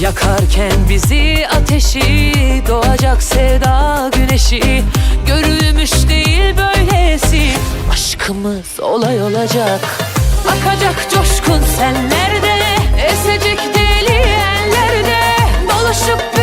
Yakarken bizi ateşi Doğacak sevda güneşi Görülmüş değil böylesi. Aşkımız olay olacak. Akacak coşkun senlerde Esecek deli ellerde Dolaşıp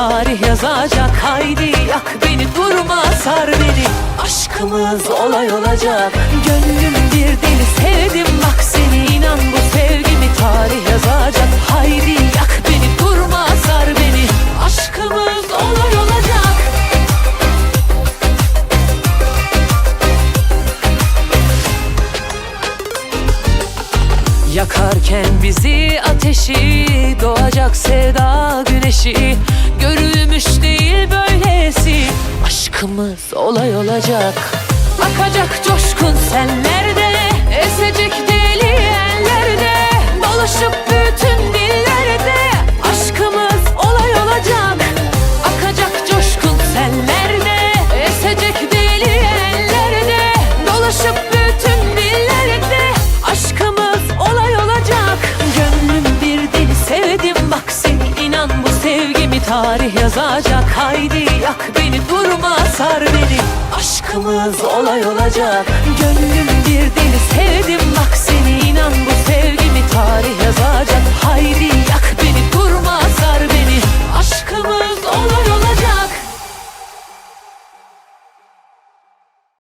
tarih yazacak. Haydi yak beni durma sar beni. Aşkımız olay olacak. Gönlüm bir deli sevdim Bak seni. İnan bu sevgimi tarih yazacak. Haydi yak beni durma sar beni. Aşkımız olay olacak. Yakarken bizi ateşi Doğacak sevda güneşi Aşkımız olay olacak. Akacak coşkun senlerde Esecek deli ellerde Dolaşıp bütün yazacak Haydi yak beni durma sar beni. Aşkımız olay olacak Gönlüm bir deli